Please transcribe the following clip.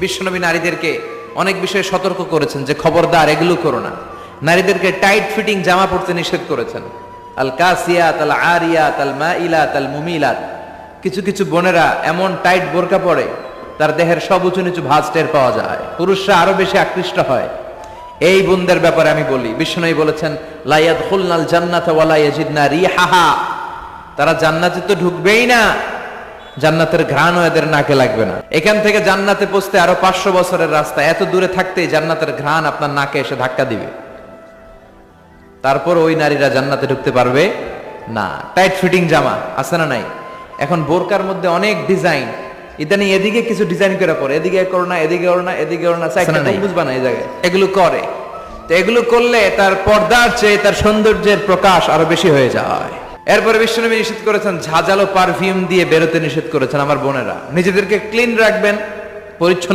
বিশ্বনবী নারীদেরকে অনেক বিষয়ে সতর্ক করেছেন যে খবরদার এগুলো করো না। নারীদেরকে টাইট ফিটিং জামা পরতে নিষেধ করেছেন। আল কাসিয়াত, আল আরিয়াত, আল মাইলাত, আল মুমিলাত। কিছু কিছু বোনেরা এমন টাইট বোরকা পরে তার দেহের সব উঁচু নিচু ভাঁজ টের পাওয়া যায়। পুরুষরা আরও বেশি আকৃষ্ট হয়। এই বোনদের ব্যাপারে আমি বলি বিষ্ণু বলেছেন লাইয়াদ খুলনাল জান্নাত ওয়ালা ইয়াজিদনা রিহাহা। তারা জান্নাতে তো ঢুকবেই না। জান্নাতের ঘ্রাণও এদের নাকে লাগবে না। এখান থেকে জান্নাতে পৌঁছতে আরও পাঁচশো বছরের রাস্তা। এত দূরে থাকতেই জান্নাতের ঘ্রাণ আপনার নাকে এসে ধাক্কা দিবে। তারপর ওই নারীরা জান্নাতে ঢুকতে পারবে না। টাইট ফিটিং জামা আছে না নাই? এখন বোরকার মধ্যে অনেক ডিজাইন ইদানি এদিকে কিছু ডিজাইন করে পরে এদিকে করো না এদিকে করো না এদিকে করো না। বুঝবা না এই জায়গায়। এগুলো করে। তো এগুলো করলে তার পর্দার চেয়ে তার সৌন্দর্যের প্রকাশ আরও বেশি হয়ে যায়। এরপরে বিশ্বনবী নিষেধ করেছেন, ঝাঁঝালো পারফিউম দিয়ে বেরোতে নিষেধ করেছেন আমার বোনেরা। নিজেদেরকে ক্লিন রাখবেন, পরিচ্ছন্ন